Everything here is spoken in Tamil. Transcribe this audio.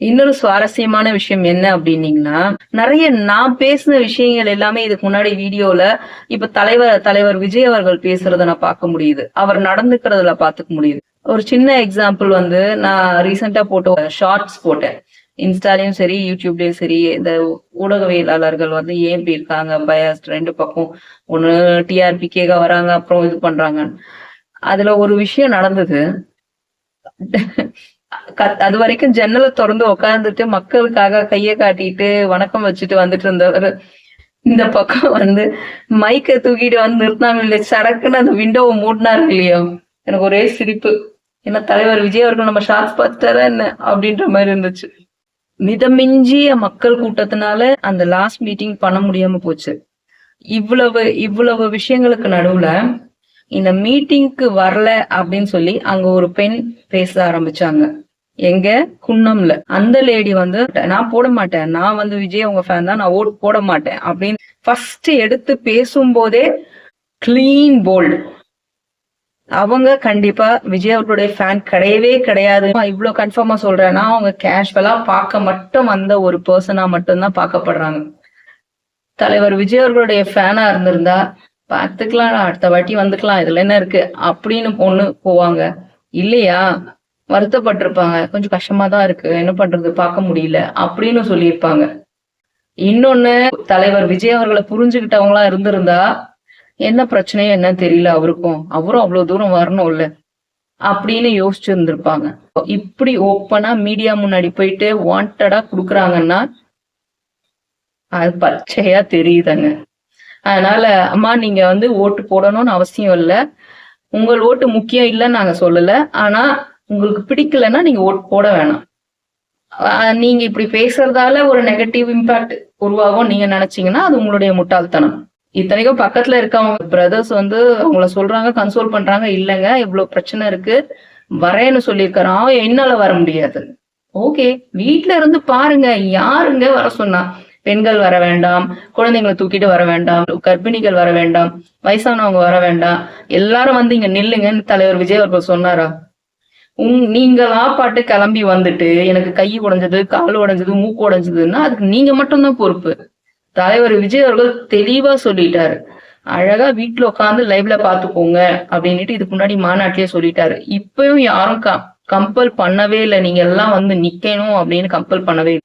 இன்னொரு சுவாரஸ்யமான விஷயம் என்ன அப்படின்னீங்கன்னா நிறைய நான் பேசின விஷயங்கள் எல்லாமே இதுக்கு முன்னாடி வீடியோல இப்ப தலைவர் தலைவர் விஜய் அவர்கள் பேசுறத நான் பார்க்க முடியுது. அவர் நடந்துக்கிறதுல பாத்துக்க முடியுது. ஒரு சின்ன எக்ஸாம்பிள் வந்து நான் ரீசெண்டா போட்ட ஷார்ட்ஸ் போட்டேன். இன்ஸ்டாலையும் சரி யூடியூப்லயும் சரி இந்த ஊடகவியலாளர்கள் வந்து ஏன் இப்படி இருக்காங்க பயஸ்ட் ரெண்டு பக்கம். ஒண்ணு டிஆர்பிக்கேக வராங்க அப்புறம் இது பண்றாங்க அதுல ஒரு விஷயம் நடந்தது. அது வரைக்கும் ஜன்னலை திறந்து உட்கார்ந்துட்டு மக்களுக்காக கையை காட்டிட்டு வணக்கம் வச்சுட்டு வந்துட்டு இருந்தவர். இந்த பக்கம் வந்து மைக்க தூக்கிட்டு வந்து நிறுத்தாம இல்லை சடக்குன்னு அந்த விண்டோவை மூடினாரு இல்லையா? எனக்கு ஒரே சிரிப்பு. ஏன்னா தலைவர் விஜய் அவர்கள் நம்ம ஷார்ட்ஸ் பார்த்தாரா என்ன? அப்படின்ற மாதிரி இருந்துச்சு. மிதமிஞ்சிய மக்கள் கூட்டத்தினால அந்த லாஸ்ட் மீட்டிங் பண்ண முடியாம போச்சு. இவ்வளவு இவ்வளவு விஷயங்களுக்கு நடுவுல இந்த மீட்டிங்க்கு வரல அப்படின்னு சொல்லி அங்க ஒரு பெண் பேச ஆரம்பிச்சாங்க. எங்க? குன்னம்ல. அந்த லேடி வந்து நான் போட மாட்டேன். நான் வந்து விஜய் அவங்க ஃபேன் தான். நான் ஓட் போட மாட்டேன். அப்படின்னு ஃபர்ஸ்ட் எடுத்து பேசும்போதே கிளீன் போல்டு அவங்க கண்டிப்பா விஜய் அவர்களுடைய ஃபேன் கிடையவே கிடையாது. இவ்வளவு கன்ஃபார்மா சொல்றேன்னா அவங்க கேஷுவலா பார்க்க மட்டும் வந்த ஒரு பர்சனா மட்டும்தான் பார்க்கப்படுறாங்க. தலைவர் விஜய் அவர்களுடைய ஃபேனா இருந்திருந்தா பார்த்துக்கலாம் அடுத்த வாட்டி வந்துக்கலாம். இதுல என்ன இருக்கு? அப்படின்னு பொண்ணு போவாங்க. இல்லையா? வருத்தப்பட்டிருப்பாங்க. கொஞ்சம் கஷ்டமா தான் இருக்கு. என்ன பண்றது? பார்க்க முடியல. அப்படின்னு சொல்லியிருப்பாங்க. இன்னொன்னு தலைவர் விஜய் அவர்களை புரிஞ்சுக்கிட்டவங்களா இருந்திருந்தா என்ன பிரச்சனையோ என்ன தெரியல அவருக்கும். அவரும் அவ்வளவு தூரம் வரணும்ல. அப்படின்னு யோசிச்சு இருந்திருப்பாங்க இப்படி ஓப்பனா மீடியா முன்னாடி போயிட்டு வாண்டடா குடுக்குறாங்கன்னா அது பச்சையா தெரியுதுங்க. அதனால அம்மா நீங்க வந்து ஓட்டு போடணும்னு அவசியம் இல்லை. உங்கள் ஓட்டு முக்கியம் இல்லைன்னு நாங்க சொல்லல. ஆனா உங்களுக்கு பிடிக்கலன்னா நீங்க ஓட் போட வேணாம். நீங்க இப்படி பேசுறதால ஒரு நெகட்டிவ் இம்பாக்ட் உருவாகும் நீங்க நினைச்சீங்கன்னா அது உங்களுடைய முட்டாள்தனம். இத்தனைக்கும் பக்கத்துல இருக்கவங்க பிரதர்ஸ் வந்து அவங்கள சொல்றாங்க கன்சோல் பண்றாங்க இல்லைங்க இவ்வளவு பிரச்சனை இருக்கு வரேன்னு சொல்லியிருக்காரான் என்னால வர முடியாது. ஓகே வீட்ல இருந்து பாருங்க யாருங்க வர சொன்னா பெண்கள் வர வேண்டாம் குழந்தைங்களை தூக்கிட்டு வர வேண்டாம் கர்ப்பிணிகள் வர வேண்டாம் வயசானவங்க வர வேண்டாம் எல்லாரும் வந்து இங்க நில்லுங்கன்னு தலைவர் விஜய் அவர்கள் சொன்னாரா? உங் நீங்களா பாட்டு கிளம்பி வந்துட்டு எனக்கு கை உடைஞ்சது கால் உடைஞ்சது மூக்கு உடைஞ்சதுன்னா அதுக்கு நீங்க மட்டும்தான் பொறுப்பு. தலைவர் விஜய் அவர்கள் தெளிவா சொல்லிட்டாரு. அழகா வீட்டுல உட்காந்து லைவ்ல பாத்துக்கோங்க அப்படின்னுட்டு இதுக்கு முன்னாடி மாநாட்டிலேயே சொல்லிட்டாரு. இப்பயும் யாரும் கம்பல் பண்ணவே இல்லை. நீங்க எல்லாம் வந்து நிக்கணும் அப்படின்னு கம்பல் பண்ணவே இல்லை.